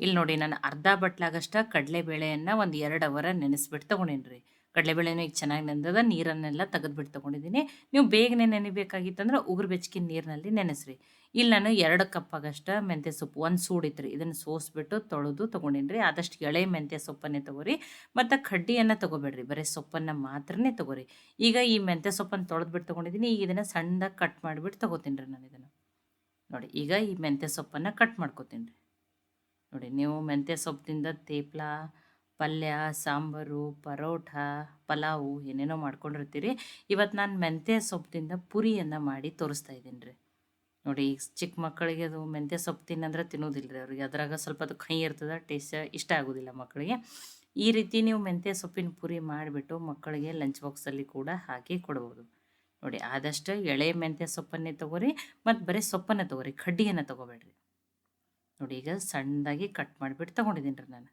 ಇಲ್ಲಿ ನೋಡಿ ನಾನು ಅರ್ಧ ಬಟ್ಲಾಗಷ್ಟ ಕಡಲೆಬೇಳೆಯನ್ನು ಒಂದು ಎರಡು ಅವರ ನೆನೆಸ್ಬಿಟ್ಟು ತೊಗೊಂಡೇನಿ ಕಡಲೆಬೇಳೆನೂ ಈಗ ಚೆನ್ನಾಗಿ ನೆಂದದ, ನೀರನ್ನೆಲ್ಲ ತೆಗೆದ್ಬಿಟ್ಟು ತೊಗೊಂಡಿದ್ದೀನಿ ನೀವು ಬೇಗನೆ ನೆನಿಬೇಕಾಗಿತ್ತಂದ್ರೆ ಉಗುರು ಬೆಚ್ಚಕಿನ ನೀರಿನಲ್ಲಿ ನೆನೆಸ್ರಿ. ಇಲ್ಲಿ ನಾನು ಎರಡು ಕಪ್ ಮೆಂತ್ಯ ಸೊಪ್ಪು, ಒಂದು ಸೂಡಿತ್ತು ರೀ ಇದನ್ನು ಸೋಸ್ಬಿಟ್ಟು ತೊಳೆದು ತೊಗೊಂಡಿನಿ ಆದಷ್ಟು ಎಳೆ ಮೆಂತ್ಯ ಸೊಪ್ಪನ್ನೇ ತೊಗೊರಿ. ಮತ್ತು ಕಡ್ಡಿಯನ್ನು ತೊಗೋಬೇಡ್ರಿ. ಬರೀ ಸೊಪ್ಪನ್ನು ಮಾತ್ರನೇ ತೊಗೋರಿ. ಈಗ ಈ ಮೆಂತ್ಯ ಸೊಪ್ಪನ್ನು ತೊಳೆದ್ಬಿಟ್ಟು ತೊಗೊಂಡಿದ್ದೀನಿ ಈಗ ಇದನ್ನು ಸಣ್ಣದಾಗಿ ಕಟ್ ಮಾಡಿಬಿಟ್ಟು ತೊಗೋತೀನಿ ರೀ ನಾನು ಇದನ್ನು. ನೋಡಿ, ಈಗ ಈ ಮೆಂತ್ಯ ಸೊಪ್ಪನ್ನು ಕಟ್ ಮಾಡ್ಕೋತೀನಿ ರೀ ನೋಡಿ, ನೀವು ಮೆಂತ್ಯ ಸೊಪ್ಪಿನಿಂದ ತೇಪ್ಲ, ಪಲ್ಯ, ಸಾಂಬಾರು, ಪರೋಟ, ಪಲಾವು ಏನೇನೋ ಮಾಡ್ಕೊಂಡಿರ್ತೀರಿ. ಇವತ್ತು ನಾನು ಮೆಂತ್ಯ ಸೊಪ್ಪಿನಿಂದ ಪುರಿಯನ್ನು ಮಾಡಿ ತೋರಿಸ್ತಾ ಇದ್ದೀನಿ ರೀ. ನೋಡಿ, ಈಗ ಚಿಕ್ಕ ಮಕ್ಕಳಿಗೆ ಅದು ಮೆಂತ್ಯ ಸೊಪ್ಪು ತಿನ್ನಂದ್ರೆ ತಿನ್ನೋದಿಲ್ಲ ರೀ ಅವ್ರಿಗೆ. ಅದ್ರಾಗ ಸ್ವಲ್ಪ ಅದು ಕಹಿ ಇರ್ತದೆ, ಟೇಸ್ಟ್ ಇಷ್ಟ ಆಗೋದಿಲ್ಲ ಮಕ್ಕಳಿಗೆ. ಈ ರೀತಿ ನೀವು ಮೆಂತ್ಯ ಸೊಪ್ಪಿನ ಪುರಿ ಮಾಡಿಬಿಟ್ಟು ಮಕ್ಕಳಿಗೆ ಲಂಚ್ ಬಾಕ್ಸಲ್ಲಿ ಕೂಡ ಹಾಕಿ ಕೊಡ್ಬೋದು. ನೋಡಿ, ಆದಷ್ಟು ಎಳೆ ಮೆಂತ್ಯ ಸೊಪ್ಪನ್ನೇ ತೊಗೋರಿ, ಮತ್ತು ಬರೀ ಸೊಪ್ಪನ್ನು ತೊಗೋರಿ, ಕಡ್ಡಿಯನ್ನು ತೊಗೋಬೇಡ್ರಿ. ನೋಡಿ ಈಗ ಸಣ್ಣದಾಗಿ ಕಟ್ ಮಾಡಿಬಿಟ್ಟು ತೊಗೊಂಡಿದ್ದೀನಿ ರೀ ನಾನು.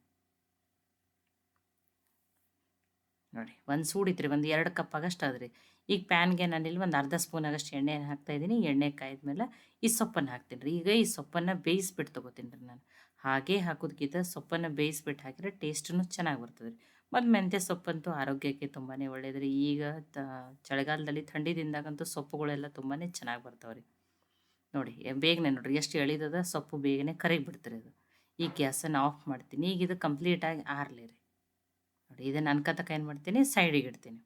ನೋಡಿ, ಒಂದು ಸೂಡಿತ್ರಿ ಒಂದು ಎರಡು ಕಪ್ ಆಗಷ್ಟು ಅದ್ರಿ ಈಗ ಪ್ಯಾನ್ಗೆ ಇಲ್ಲಿ ಒಂದು ಅರ್ಧ ಸ್ಪೂನ್ ಆಗಷ್ಟು ಎಣ್ಣೆ ಹಾಕ್ತಾಯಿದ್ದೀನಿ ಎಣ್ಣೆ ಕಾಯ್ದ ಈ ಸೊಪ್ಪನ್ನು ಹಾಕ್ತೀನಿ ರೀ. ಈಗ ಈ ಸೊಪ್ಪನ್ನು ಬೇಯಿಸ್ಬಿಟ್ಟು ತೊಗೋತೀನಿ ರೀ ನಾನು. ಹಾಗೆ ಹಾಕೋದಕ್ಕಿಂತ ಸೊಪ್ಪನ್ನು ಬೇಯಿಸ್ಬಿಟ್ಟು ಹಾಕಿದ್ರೆ ಟೇಸ್ಟೂ ಚೆನ್ನಾಗಿ ಬರ್ತದೆ ರೀ. ಮತ್ತು ಮೆಂತ್ಯ ಸೊಪ್ಪಂತೂ ಆರೋಗ್ಯಕ್ಕೆ ತುಂಬಾ ಒಳ್ಳೆಯದು ರೀ. ಈಗ ತ, ಚಳಿಗಾಲದಲ್ಲಿ ಥಂಡಿ ದಿನದಾಗಂತೂ ಸೊಪ್ಪುಗಳೆಲ್ಲ ತುಂಬಾ ಚೆನ್ನಾಗಿ ಬರ್ತಾವೆ ರೀ. ನೋಡಿ, ಬೇಗನೆ ನೋಡಿರಿ, ಎಷ್ಟು ಎಳಿದದ, ಸೊಪ್ಪು ಬೇಗನೆ ಕರಗಿ ಬಿಡ್ತೀರಿ ಅದು. ಈ ಗ್ಯಾಸನ್ನು ಆಫ್ ಮಾಡ್ತೀನಿ. ಈಗ ಇದು ಕಂಪ್ಲೀಟಾಗಿ ಆರಲಿ ರೀ. ನೋಡಿ ಇದನ್ನು ಅನ್ಕತಕ್ಕ ಏನು ಮಾಡ್ತೀನಿ? ಸೈಡಿಗೆ ಇಡ್ತೀನಿ.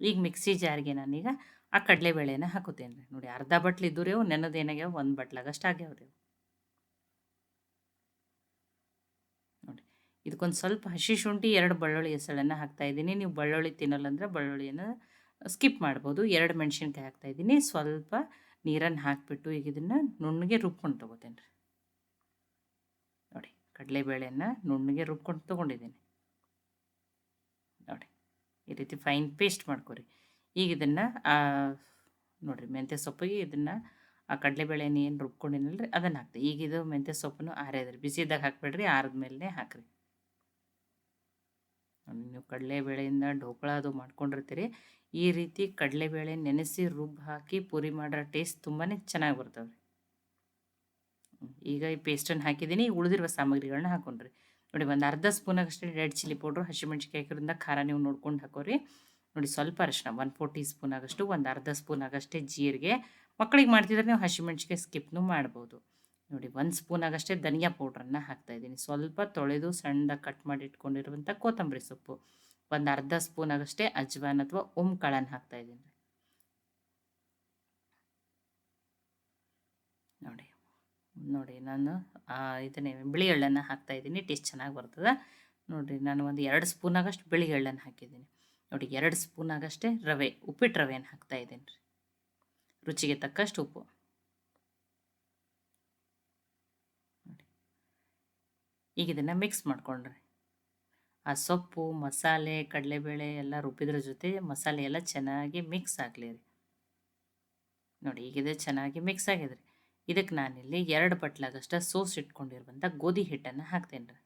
ಈಗ ಮಿಕ್ಸಿ ಜಾರಿಗೆ ನಾನೀಗ ಆ ಕಡಲೆಬೇಳೆನ ಹಾಕೋತೀನಿ ರೀ. ನೋಡಿ, ಅರ್ಧ ಬಟ್ಲು ಇದ್ದು ರೀ ನೆನದು ಒಂದು ಬಟ್ಲಾಗಷ್ಟು ಆಗ್ಯಾವ ರೀ ನೋಡಿ, ಇದಕ್ಕೊಂದು ಸ್ವಲ್ಪ ಹಸಿ ಶುಂಠಿ, ಎರಡು ಬೆಳ್ಳುಳ್ಳಿ ಹೆಸಳನ್ನು ಹಾಕ್ತಾಯಿದ್ದೀನಿ ನೀವು ಬೆಳ್ಳುಳ್ಳಿ ತಿನ್ನಲ್ಲ ಅಂದರೆ ಬೆಳ್ಳುಳ್ಳಿಯನ್ನು ಸ್ಕಿಪ್ ಮಾಡ್ಬೋದು. ಎರಡು ಮೆಣಸಿನ್ಕಾಯಿ ಹಾಕ್ತಾಯಿದ್ದೀನಿ ಸ್ವಲ್ಪ ನೀರನ್ನು ಹಾಕಿಬಿಟ್ಟು ಈಗ ಇದನ್ನು ನುಣ್ಣಗೆ ರುಬ್ಕೊಂಡು ತೊಗೋತೇನೆ ರೀ. ನೋಡಿ, ಕಡಲೆಬೇಳೆಯನ್ನು ನುಣ್ಣಗೆ ರುಬ್ಕೊಂಡು ತೊಗೊಂಡಿದ್ದೀನಿ. ನೋಡಿ, ಈ ರೀತಿ ಫೈನ್ ಪೇಸ್ಟ್ ಮಾಡ್ಕೊರಿ. ಈಗ ಇದನ್ನು ನೋಡಿರಿ, ಮೆಂತ್ಯ ಸೊಪ್ಪಿಗೆ ಇದನ್ನು, ಆ ಕಡಲೆಬೇಳೆನ ಏನು ರುಬ್ಕೊಂಡಿನಲ್ಲ ರೀ, ಅದನ್ನು ಹಾಕ್ತೀವಿ ಈಗ ಇದು ಮೆಂತ್ಯ ಸೊಪ್ಪನ್ನು ಆರ್ಯದ್ರಿ ಬಿಸಿದಾಗ ಹಾಕ್ಬೇಡ್ರಿ, ಆರಿದ ಮೇಲೆ ಹಾಕ್ರಿ. ನೀವು ಕಡಲೆಬೇಳೆಯಿಂದ ಢೋಕಳ ಅದು ಮಾಡ್ಕೊಂಡಿರ್ತೀರಿ. ಈ ರೀತಿ ಕಡಲೆಬೇಳೆ ನೆನೆಸಿ ರುಬ್ಬಿ ಹಾಕಿ ಪೂರಿ ಮಾಡೋ ಟೇಸ್ಟ್ ತುಂಬಾ ಚೆನ್ನಾಗಿ ಬರ್ತವೆ ಈಗ ಈ ಪೇಸ್ಟನ್ನು ಹಾಕಿದ್ದೀನಿ ಉಳಿದಿರುವ ಸಾಮಗ್ರಿಗಳನ್ನ ಹಾಕೊಂಡ್ರಿ. ನೋಡಿ, ಒಂದು ಅರ್ಧ ಸ್ಪೂನಾಗಷ್ಟೇ ರೆಡ್ ಚಿಲ್ಲಿ ಪೌಡ್ರು ಹಸಿಮೆಣ್ಸಿಕಾಯಿ ಹಾಕಿರೋದ್ರಿಂದ ಖಾರ ನೀವು ನೋಡ್ಕೊಂಡು ಹಾಕೋರಿ. ನೋಡಿ, ಸ್ವಲ್ಪ ಅರಿಶಿನ ಒನ್ ಫೋರ್ ಟೀ ಸ್ಪೂನ್ ಒಂದು ಅರ್ಧ ಸ್ಪೂನ್ ಆಗಷ್ಟೇ ಜೀರಿಗೆ. ಮಕ್ಕಳಿಗೆ ಮಾಡ್ತಿದ್ರೆ ನೀವು ಹಸಿಮೆಣ್ಸಿಕಾಯಿ ಸ್ಕಿಪ್ನು ಮಾಡ್ಬೋದು. ನೋಡಿ, ಒಂದು ಸ್ಪೂನ್ ಆಗಷ್ಟೇ ಧನಿಯಾ ಪೌಡ್ರನ್ನು ಹಾಕ್ತಾಯಿದ್ದೀನಿ ಸ್ವಲ್ಪ ತೊಳೆದು ಸಣ್ಣದಾಗಿ ಕಟ್ ಮಾಡಿ ಇಟ್ಕೊಂಡಿರುವಂಥ ಕೊತ್ತಂಬರಿ ಸೊಪ್ಪು. ಒಂದು ಅರ್ಧ ಸ್ಪೂನ್ ಆಗಷ್ಟೇ ಅಜ್ವಾನ್ ಅಥವಾ ಓಮ್ ಕಾಳನ್ನು ಹಾಕ್ತಾ ಇದ್ದೀನಿ. ನೋಡಿ ನೋಡಿ ನಾನು ಇದನ್ನೇ ಬಿಳಿ ಎಳ್ಳನ್ನು ಹಾಕ್ತಾ ಇದ್ದೀನಿ, ಟೇಸ್ಟ್ ಚೆನ್ನಾಗಿ ಬರ್ತದೆ. ನೋಡಿರಿ, ನಾನು ಒಂದು ಎರಡು ಸ್ಪೂನ್ ಆಗಷ್ಟು ಬಿಳಿ ಎಳ್ಳನ್ನು ಹಾಕಿದ್ದೀನಿ. ನೋಡಿ, ಎರಡು ಸ್ಪೂನ್ ಆಗಷ್ಟೇ ರವೆ ಉಪ್ಪಿಟ್ಟು ರವೆಯನ್ನು ಹಾಕ್ತಾ ಇದ್ದೀನಿ ರೀ. ರುಚಿಗೆ ತಕ್ಕಷ್ಟು ಉಪ್ಪು. ನೋಡಿ. ಈಗ ಇದನ್ನು ಮಿಕ್ಸ್ ಮಾಡ್ಕೊಂಡ್ರಿ. ಆ ಸೊಪ್ಪು, ಮಸಾಲೆ, ಕಡಲೆಬೇಳೆ ಎಲ್ಲ ರುಬ್ಬಿದ್ರ ಜೊತೆ ಮಸಾಲೆ ಎಲ್ಲ ಚೆನ್ನಾಗಿ ಮಿಕ್ಸ್ ಆಗಲಿ ರೀ. ನೋಡಿ ಈಗಿದೆ ಚೆನ್ನಾಗಿ ಮಿಕ್ಸ್ ಆಗಿದೆ ರೀ ಇದಕ್ಕೆ ನಾನಿಲ್ಲಿ ಎರಡು ಬಟ್ಲಾಗಷ್ಟ ಸೋಸ್ ಇಟ್ಕೊಂಡಿರುವಂಥ ಗೋಧಿ ಹಿಟ್ಟನ್ನು ಹಾಕ್ತೇನೆ ರೀ.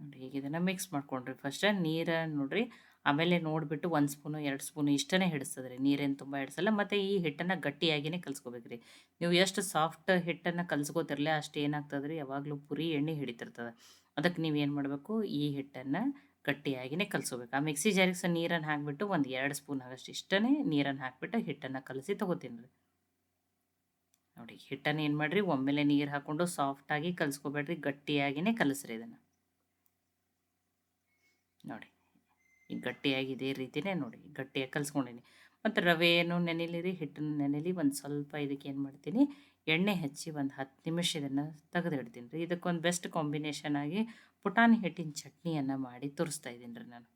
ನೋಡಿ ಈಗ ಇದನ್ನು ಮಿಕ್ಸ್ ಮಾಡ್ಕೊಂಡ್ರಿ. ಫಸ್ಟ್ ನೀರು ನೋಡ್ರಿ ಆಮೇಲೆ ನೋಡಿಬಿಟ್ಟು ಒಂದು ಸ್ಪೂನು, ಎರಡು ಸ್ಪೂನು ಇಷ್ಟನೇ ಹಿಡಿಸ್ತದೆ ರೀ ನೀರೇನು ತುಂಬ ಹಿಡಿಸಲ್ಲ. ಮತ್ತು ಈ ಹಿಟ್ಟನ್ನು ಗಟ್ಟಿಯಾಗಿಯೇ ಕಲ್ಸ್ಕೊಬೇಕು ರೀ ನೀವು ಎಷ್ಟು ಸಾಫ್ಟ್ ಹಿಟ್ಟನ್ನು ಕಲ್ಸ್ಕೋತಿರಲ್ಲ ಅಷ್ಟು ಏನಾಗ್ತದೆ ರೀ ಯಾವಾಗಲೂ ಪುರಿ ಎಣ್ಣೆ ಹಿಡಿತಿರ್ತದೆ. ಅದಕ್ಕೆ ನೀವು ಏನು ಮಾಡಬೇಕು? ಈ ಹಿಟ್ಟನ್ನು ಗಟ್ಟಿಯಾಗಿಯೇ ಕಲಿಸ್ಕೋಬೇಕು. ಆ ಮಿಕ್ಸಿ ಜಾರಿಗೆ ಸಹ ನೀರನ್ನು ಹಾಕಿಬಿಟ್ಟು ಒಂದು ಎರಡು ಸ್ಪೂನ್ ಆಗಷ್ಟು ಇಷ್ಟನೇ ನೀರನ್ನು ಹಾಕಿಬಿಟ್ಟು ಹಿಟ್ಟನ್ನು ಕಲಸಿ ತೊಗೋತೀನಿ ರೀ ನೋಡಿ, ಹಿಟ್ಟನ್ನು ಏನು ಮಾಡಿರಿ? ಒಮ್ಮೆಲೆ ನೀರು ಹಾಕ್ಕೊಂಡು ಸಾಫ್ಟಾಗಿ ಕಲಿಸ್ಕೋಬೇಡ್ರಿ. ಗಟ್ಟಿಯಾಗಿಯೇ ಕಲಸ್ರಿ ಇದನ್ನು. ನೋಡಿ. ಗಟ್ಟಿಯಾಗಿ ಇದೇ ರೀತಿಯೇ ನೋಡಿ, ಗಟ್ಟಿಯಾಗಿ ಕಲಿಸ್ಕೊಂಡೀನಿ. ಮತ್ತು ರವೆಯನ್ನು ನೆನೆಲಿರಿ, ಹಿಟ್ಟನ್ನು ನೆನೆಲಿ ಒಂದು ಸ್ವಲ್ಪ ಇದಕ್ಕೆ ಏನು ಮಾಡ್ತೀನಿ, ಎಣ್ಣೆ ಹಚ್ಚಿ ಒಂದು ಹತ್ತು ನಿಮಿಷ ಇದನ್ನು ತೆಗೆದಿಡ್ತೀನಿ ರೀ. ಇದಕ್ಕೊಂದು ಬೆಸ್ಟ್ ಕಾಂಬಿನೇಷನ್ ಆಗಿ ಪುಟಾಣಿ ಹಿಟ್ಟಿನ ಚಟ್ನಿಯನ್ನು ಮಾಡಿ ತೋರಿಸ್ತಾ ಇದ್ದೀನಿ ರೀ ನಾನು.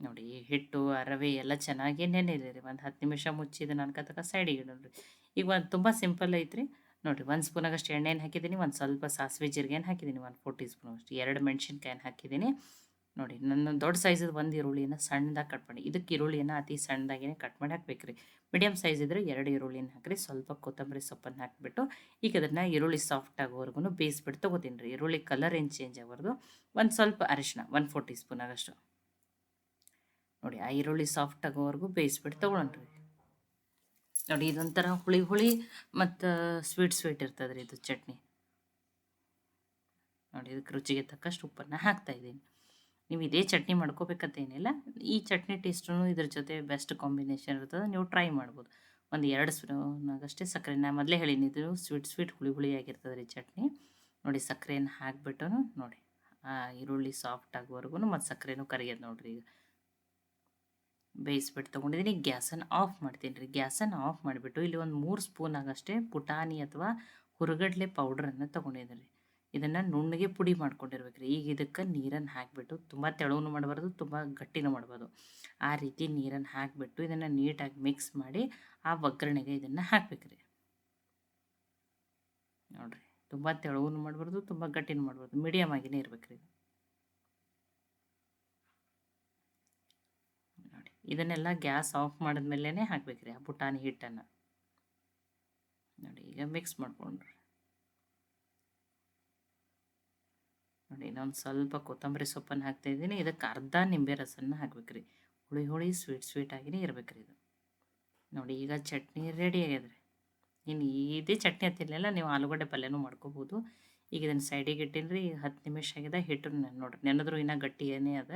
ನೋಡಿ, ಈ ಹಿಟ್ಟು, ಆ ರವೆ ಎಲ್ಲ ಚೆನ್ನಾಗಿ ನೆನೆಲಿ ರೀ. ಒಂದು ಹತ್ತು ನಿಮಿಷ ಮುಚ್ಚಿ ನಾನು ಅನ್ಕತಕ್ಕ ಸೈಡಿಗೆ ಇಡೋಣ ಈಗ ಒಂದು ತುಂಬ ಸಿಂಪಲ್ ಐತ್ರಿ. ನೋಡಿರಿ ಒಂದು ಸ್ಪೂನಾಗಷ್ಟು ಎಣ್ಣೆನ ಹಾಕಿದ್ದೀನಿ, ಒಂದು ಸ್ವಲ್ಪ ಸಾಸಿವೆ ಜೀರಿಗೆನ ಹಾಕಿದ್ದೀನಿ, ಒಂದು ಫೋರ್ ಟೀ ಸ್ಪೂನ್ ಅಷ್ಟು. ಎರಡು ಮೆಣಸಿನ್ಕಾಯಿನ ಹಾಕಿದ್ದೀನಿ. ನೋಡಿ, ನನ್ನ ದೊಡ್ಡ ಸೈಜದ ಒಂದು ಈರುಳ್ಳಿಯನ್ನು ಸಣ್ಣದಾಗಿ ಕಟ್ ಮಾಡಿ. ಇದಕ್ಕೆ ಈರುಳ್ಳಿಯನ್ನು ಅತಿ ಸಣ್ಣದಾಗೇ ಕಟ್ ಮಾಡಿ ಹಾಕ್ಬೇಕ್ರಿ. ಮೀಡಿಯಮ್ ಸೈಜ್ ಇದ್ದರೆ ಎರಡು ಈರುಳ್ಳಿನ ಹಾಕಿರಿ. ಸ್ವಲ್ಪ ಕೊತ್ತಂಬರಿ ಸೊಪ್ಪನ್ನು ಹಾಕಿಬಿಟ್ಟು, ಈಗ ಅದನ್ನು ಈರುಳ್ಳಿ ಸಾಫ್ಟ್ ಆಗೋವರೆಗೂ ಬೇಯಿಸ್ಬಿಟ್ಟು ತೊಗೋತೀನಿ ರೀ. ಈರುಳ್ಳಿ ಕಲರ್ ಏನು ಚೇಂಜ್ ಆಗೋರ್ದು ಒಂದು ಸ್ವಲ್ಪ ಅರಿಶಿನ ಒನ್ ಫೋರ್ ಟೀ ಸ್ಪೂನ್ ಆಗಷ್ಟು. ನೋಡಿ, ಆ ಈರುಳ್ಳಿ ಸಾಫ್ಟ್ ಆಗೋವರೆಗೂ ಬೇಯಿಸ್ಬಿಟ್ಟು ರೀ. ನೋಡಿ, ಇದೊಂಥರ ಹುಳಿ ಹುಳಿ ಮತ್ತು ಸ್ವೀಟ್ ಸ್ವೀಟ್ ಇರ್ತದೆ ಇದು ಚಟ್ನಿ. ನೋಡಿ, ಇದಕ್ಕೆ ರುಚಿಗೆ ತಕ್ಕಷ್ಟು ಉಪ್ಪನ್ನು ಹಾಕ್ತಾ ಇದ್ದೀನಿ. ನೀವು ಇದೇ ಚಟ್ನಿ ಮಾಡ್ಕೋಬೇಕಂತ ಏನಿಲ್ಲ ಈ ಚಟ್ನಿ ಟೇಸ್ಟೂ ಇದ್ರ ಜೊತೆ ಬೆಸ್ಟ್ ಕಾಂಬಿನೇಷನ್ ಇರ್ತದೆ, ನೀವು ಟ್ರೈ ಮಾಡ್ಬೋದು. ಒಂದು ಎರಡು ಸ್ಪೂನಾಗಷ್ಟೇ ಸಕ್ಕರೆ, ನಾ ಮೊದಲೇ ಹೇಳೀನಿ ಇದು ಸ್ವೀಟ್ ಸ್ವೀಟ್ ಹುಳಿ ಹುಳಿ ಆಗಿರ್ತದೆ ರೀ ಚಟ್ನಿ. ನೋಡಿ ಸಕ್ಕರೆಯನ್ನು ಹಾಕ್ಬಿಟ್ಟು ನೋಡಿ, ಆ ಈರುಳ್ಳಿ ಸಾಫ್ಟ್ ಆಗೋವರೆಗೂ ಮತ್ತು ಸಕ್ಕರೆನೂ ಕರಿಯೋದು ನೋಡಿರಿ ಈಗ. ಬೇಯಿಸ್ಬಿಟ್ಟು ತೊಗೊಂಡಿದ್ದೀನಿ ಗ್ಯಾಸನ್ನು ಆಫ್ ಮಾಡ್ತೀನಿ ರೀ. ಗ್ಯಾಸನ್ನು ಆಫ್ ಮಾಡಿಬಿಟ್ಟು ಇಲ್ಲಿ ಒಂದು ಮೂರು ಸ್ಪೂನ್ ಆಗಷ್ಟೇ ಪುಟಾಣಿ ಅಥವಾ ಹುರುಗಡ್ಲೆ ಪೌಡ್ರನ್ನು ತೊಗೊಂಡಿದ್ದೀನಿ ರೀ. ಇದನ್ನು ನುಣ್ಣಗೆ ಪುಡಿ ಮಾಡ್ಕೊಂಡಿರ್ಬೇಕು ರೀ ಈಗ ಇದಕ್ಕೆ ನೀರನ್ನು ಹಾಕಿಬಿಟ್ಟು ತುಂಬ ತೆಳುವೂ ಮಾಡಬಾರ್ದು, ತುಂಬ ಗಟ್ಟಿನೂ ಮಾಡ್ಬೋದು ಆ ರೀತಿ ನೀರನ್ನು ಹಾಕಿಬಿಟ್ಟು ಇದನ್ನು ನೀಟಾಗಿ ಮಿಕ್ಸ್ ಮಾಡಿ ಆ ಒಗ್ಗರಣೆಗೆ ಇದನ್ನು ಹಾಕ್ಬೇಕು ರೀ ನೋಡಿರಿ, ತುಂಬ ತೆಳುವೂ ಮಾಡಬಾರ್ದು, ತುಂಬ ಗಟ್ಟಿನೂ ಮಾಡ್ಬೋದು ಮೀಡಿಯಮ್ ಆಗಿನೇ ಇರ್ಬೇಕು ರೀ ನೋಡಿ, ಇದನ್ನೆಲ್ಲ ಗ್ಯಾಸ್ ಆಫ್ ಮಾಡಿದ್ಮೇಲೆ ಹಾಕ್ಬೇಕು ರೀ ಆ ಪುಟಾಣಿ ಹಿಟ್ಟನ್ನು. ನೋಡಿ, ಈಗ ಮಿಕ್ಸ್ ಮಾಡ್ಕೊಂಡ್ರಿ. ನೋಡಿ, ಇನ್ನೊಂದು ಸ್ವಲ್ಪ ಕೊತ್ತಂಬರಿ ಸೊಪ್ಪನ್ನು ಹಾಕ್ತಾಯಿದ್ದೀನಿ ಇದಕ್ಕೆ ಅರ್ಧ ನಿಂಬೆ ರಸನ ಹಾಕ್ಬೇಕು ರೀ ಹುಳಿ ಹುಳಿ, ಸ್ವೀಟ್ ಸ್ವೀಟ್ ಆಗಿನೇ ಇರ್ಬೇಕು ರೀ ಇದು. ನೋಡಿ, ಈಗ ಚಟ್ನಿ ರೆಡಿ ಆಗ್ಯದ್ರಿ ಇನ್ನು ಇದೇ ಚಟ್ನಿ ಹತ್ತಿರಲಿಲ್ಲ, ನೀವು ಆಲೂಗಡ್ಡೆ ಪಲ್ಯನೂ ಮಾಡ್ಕೋಬೋದು. ಈಗ ಇದನ್ನು ಸೈಡಿಗೆ ಇಟ್ಟೀನಿ ರೀ ಹತ್ತು ನಿಮಿಷ ಆಗಿದೆ, ಹಿಟ್ಟು ನೋಡಿರಿ, ನೆನೆದ್ರು ಇನ್ನೂ ಗಟ್ಟಿಯೇ ಅದ.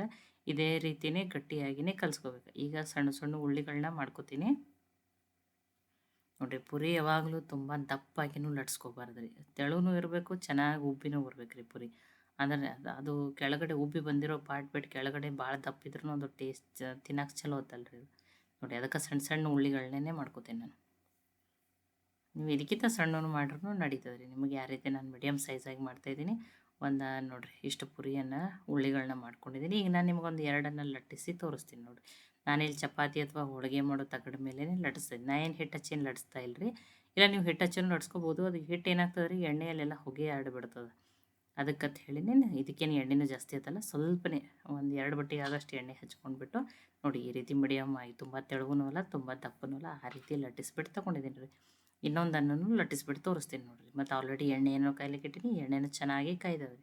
ಇದೇ ರೀತಿಯೇ ಗಟ್ಟಿಯಾಗಿನೇ ಕಲಿಸ್ಕೋಬೇಕು. ಈಗ ಸಣ್ಣ ಸಣ್ಣ ಉಳ್ಳಿಗಳನ್ನ ಮಾಡ್ಕೋತೀನಿ. ನೋಡಿರಿ, ಪುರಿ ಯಾವಾಗಲೂ ತುಂಬ ದಪ್ಪಾಗಿನೂ ಲಟ್ಸ್ಕೋಬಾರ್ದು ರೀ ತೆಳುನೂ ಇರಬೇಕು, ಚೆನ್ನಾಗಿ ಉಬ್ಬಿನೂ ಬರ್ಬೇಕು ರೀ ಪುರಿ. ಅಂದರೆ ಅದು ಕೆಳಗಡೆ ಉಬ್ಬಿ ಬಂದಿರೋ ಪಾರ್ಟ್ ಬಿಟ್ಟು ಕೆಳಗಡೆ ಭಾಳ ದಪ್ಪಿದ್ರೂ ಅದು ಟೇಸ್ಟ್ ತಿನ್ನಕ್ಕೆ ಚಲೋ ಹೊತ್ತಲ್ಲ ನೋಡಿ ಅದಕ್ಕೆ ಸಣ್ಣ ಸಣ್ಣ ಉಳ್ಳಿಗಳನ್ನೇ ಮಾಡ್ಕೋತೀನಿ ನಾನು. ನೀವು ಇದಕ್ಕಿಂತ ಸಣ್ಣನು ಮಾಡ್ರೂ ನಡೀತದೆ ರೀ ನಿಮಗೆ ಯಾವ ರೀತಿ ನಾನು ಮೀಡಿಯಮ್ ಸೈಜಾಗಿ ಮಾಡ್ತಾಯಿದ್ದೀನಿ ಒಂದು ನೋಡಿರಿ, ಇಷ್ಟು ಪುರಿಯನ್ನು ಉಳ್ಳಿಗಳನ್ನ ಮಾಡ್ಕೊಂಡಿದ್ದೀನಿ. ಈಗ ನಾನು ನಿಮಗೊಂದು ಎರಡನ್ನು ಲಟ್ಟಿಸಿ ತೋರಿಸ್ತೀನಿ ನೋಡಿರಿ. ನಾನಿಲ್ಲಿ ಚಪಾತಿ ಅಥವಾ ಹೋಳಿಗೆ ಮಾಡೋ ತಗಡ ಮೇಲೆ ಲಟ್ಟಿಸ್ತೀನಿ ನಾ ಏನು ಹಿಟ್ಟು ಹಚ್ಚಿನ ಲಟ್ಟಿಸ್ತಾ ಇಲ್ಲ ರೀ ಇಲ್ಲ ನೀವು ಹಿಟ್ಟು ಹಚ್ಚನ್ನು ಲಟ್ಸ್ಕೊಬೋದು. ಅದು ಹಿಟ್ಟು ಏನಾಗ್ತದೆ ರೀ ಎಣ್ಣೆಯಲ್ಲೆಲ್ಲ ಹೊಗೆ ಆಡಿಬಿಡ್ತದೆ. ಅದಕ್ಕಂತ ಹೇಳಿನೇ ಇದಕ್ಕೇನು ಎಣ್ಣೆನೂ ಜಾಸ್ತಿ ಆಯ್ತಲ್ಲ ಸ್ವಲ್ಪನೇ ಒಂದು ಎರಡು ಬಟ್ಟೆ ಆಗೋಷ್ಟು ಎಣ್ಣೆ ಹಚ್ಕೊಂಡ್ಬಿಟ್ಟು ನೋಡಿ ಈ ರೀತಿ ಮೀಡಿಯಮ್ ಆಗಿ ತುಂಬ ತೆಳುವೂ ಅಲ್ಲ, ತುಂಬ ದಪ್ಪನೂ ಅಲ್ಲ, ಆ ರೀತಿ ಲಟ್ಟಿಸ್ಬಿಟ್ಟು ತೊಗೊಂಡಿದ್ದೀನಿ ರೀ. ಇನ್ನೊಂದು ಅನ್ನನೂ ಲಟ್ಟಿಸ್ಬಿಟ್ಟು ತೋರಿಸ್ತೀನಿ ನೋಡಿರಿ. ಮತ್ತು ಆಲ್ರೆಡಿ ಎಣ್ಣೆ ಏನೋ ಕಾಯ್ಲಿಕ್ಕೆ ಇಟ್ಟಿನಿ, ಎಣ್ಣೆನೂ ಚೆನ್ನಾಗಿ ಕಾಯ್ದವೆ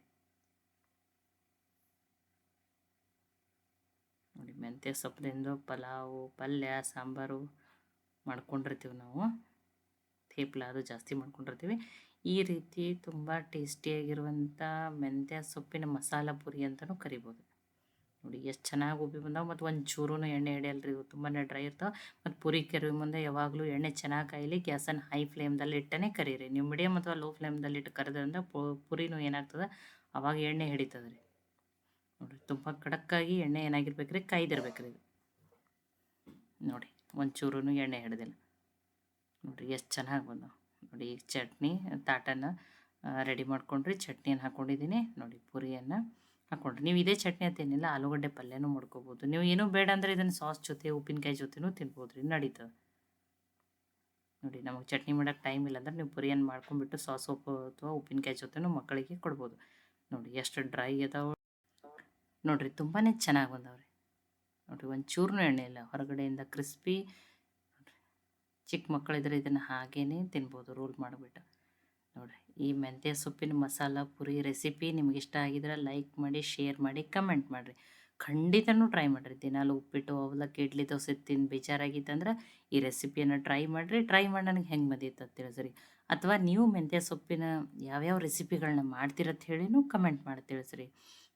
ನೋಡಿ ಮೆಂತ್ಯ ಸೊಪ್ಪದಿಂದ ಪಲಾವು, ಪಲ್ಯ, ಸಾಂಬಾರು ಮಾಡ್ಕೊಂಡಿರ್ತೀವಿ ನಾವು. ಥೇಪ್ಲ ಅದು ಜಾಸ್ತಿ ಮಾಡ್ಕೊಂಡಿರ್ತೀವಿ. ಈ ರೀತಿ ತುಂಬ ಟೇಸ್ಟಿಯಾಗಿರುವಂಥ ಮೆಂತ್ಯ ಸೊಪ್ಪಿನ ಮಸಾಲ ಪುರಿ ಅಂತಲೂ ಕರಿಬೋದು. ನೋಡಿ ಎಷ್ಟು ಚೆನ್ನಾಗಿ ಉಬ್ಬಿ ಬಂದಾವೆ. ಮತ್ತು ಒಂದು ಚೂರೂ ಎಣ್ಣೆ ಹಿಡಿಯಲ್ಲ ಇವು ತುಂಬಾ ಡ್ರೈ ಇರ್ತಾವೆ. ಮತ್ತು ಪುರಿ ಕೆರವಿ ಮುಂದೆ ಯಾವಾಗಲೂ ಎಣ್ಣೆ ಚೆನ್ನಾಗಿ ಕಾಯಲಿ ಗ್ಯಾಸನ್ನು ಹೈ ಫ್ಲೇಮ್ದಲ್ಲಿ ಇಟ್ಟನೆ ಕರೀರಿ. ನೀವು ಮೀಡಿಯಮ್ ಅಥವಾ ಲೋ ಫ್ಲೇಮ್ದಲ್ಲಿ ಇಟ್ಟು ಕರೆದ್ರಿಂದ ಪುರಿನೂ ಏನಾಗ್ತದೆ? ಅವಾಗ ಎಣ್ಣೆ ಹಿಡಿತದೆ ರೀ ನೋಡಿರಿ ತುಂಬ ಕಡಕ್ಕಾಗಿ ಎಣ್ಣೆ ಏನಾಗಿರ್ಬೇಕು ರೀ ಕಾಯ್ದಿರ್ಬೇಕು ರೀ ನೋಡಿ ಒಂದು ಚೂರೂ ಎಣ್ಣೆ ಹಿಡ್ದಿಲ್ಲ. ನೋಡಿರಿ ಎಷ್ಟು ಚೆನ್ನಾಗಿ ಬಂದವು. ನೋಡಿ ಈಗ ಚಟ್ನಿ ತಾಟನ ರೆಡಿ ಮಾಡ್ಕೊಂಡ್ರಿ. ಚಟ್ನಿಯನ್ನು ಹಾಕ್ಕೊಂಡಿದ್ದೀನಿ ನೋಡಿ ಪುರಿಯನ್ನು ಹಾಕ್ಕೊಂಡ್ರಿ ನೀವು ಇದೇ ಚಟ್ನಿ ಅಂತೇನಿಲ್ಲ ಆಲೂಗಡ್ಡೆ ಪಲ್ಯನೂ ಮಾಡ್ಕೋಬೋದು. ನೀವು ಏನೂ ಬೇಡ ಅಂದರೆ ಇದನ್ನು ಸಾಸ್ ಜೊತೆ, ಉಪ್ಪಿನಕಾಯಿ ಜೊತೆನೂ ತಿನ್ಬೋದು ರೀ ನಡೀತದೆ. ನೋಡಿ ನಮಗೆ ಚಟ್ನಿ ಮಾಡೋಕ್ಕೆ ಟೈಮ್ ಇಲ್ಲ ಅಂದ್ರೆ ನೀವು ಪುರಿಯನ್ನು ಮಾಡ್ಕೊಂಡ್ಬಿಟ್ಟು ಸಾಸ್ ಉಪ್ಪು ಅಥವಾ ಉಪ್ಪಿನಕಾಯಿ ಜೊತೆನೂ ಮಕ್ಕಳಿಗೆ ಕೊಡ್ಬೋದು. ನೋಡಿ ಎಷ್ಟು ಡ್ರೈ ಅದಾವೆ ನೋಡಿರಿ ತುಂಬಾ ಚೆನ್ನಾಗಿ ಬಂದವ್ರಿ. ನೋಡಿರಿ ಒಂದು ಚೂರ್ನೂ ಎಣ್ಣೆ ಇಲ್ಲ. ಹೊರಗಡೆಯಿಂದ ಕ್ರಿಸ್ಪಿ ಚಿಕ್ಕ ಮಕ್ಕಳಿದ್ರೆ ಇದನ್ನು ಹಾಗೇ ತಿನ್ಬೋದು, ರೂಲ್ ಮಾಡಿಬಿಟ್ಟು. ನೋಡಿರಿ, ಈ ಮೆಂತ್ಯ ಸೊಪ್ಪಿನ ಮಸಾಲ ಪುರಿ ರೆಸಿಪಿ ನಿಮ್ಗೆ ಇಷ್ಟ ಆಗಿದ್ರೆ ಲೈಕ್ ಮಾಡಿ, ಶೇರ್ ಮಾಡಿ, ಕಮೆಂಟ್ ಮಾಡಿರಿ. ಖಂಡಿತನೂ ಟ್ರೈ ಮಾಡಿರಿ. ದಿನಾಲು ಉಪ್ಪಿಟ್ಟು, ಅವಲಕ್ಕಿ, ಇಡ್ಲಿ ದೋಸೆ ತಿಂದು ಬೇಜಾರಾಗಿತ್ತಂದ್ರೆ ಈ ರೆಸಿಪಿಯನ್ನು ಟ್ರೈ ಮಾಡಿರಿ. ಟ್ರೈ ಮಾಡಿ ನನಗೆ ಹೆಂಗೆ ಬಂದಿತ್ತು ಅಂತ ತಿಳಿಸ್ರಿ. ಅಥವಾ ನೀವು ಮೆಂತ್ಯ ಸೊಪ್ಪಿನ ಯಾವ್ಯಾವ ರೆಸಿಪಿಗಳನ್ನ ಮಾಡ್ತೀರತ್ತ ಹೇಳಿನೂ ಕಮೆಂಟ್ ಮಾಡಿ ತಿಳಿಸ್ರಿ.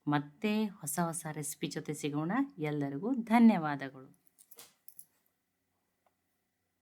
ಮತ್ತೆ ಹೊಸ ಹೊಸ ರೆಸಿಪಿ ಜೊತೆ ಸಿಗೋಣ. ಎಲ್ಲರಿಗೂ ಧನ್ಯವಾದಗಳು.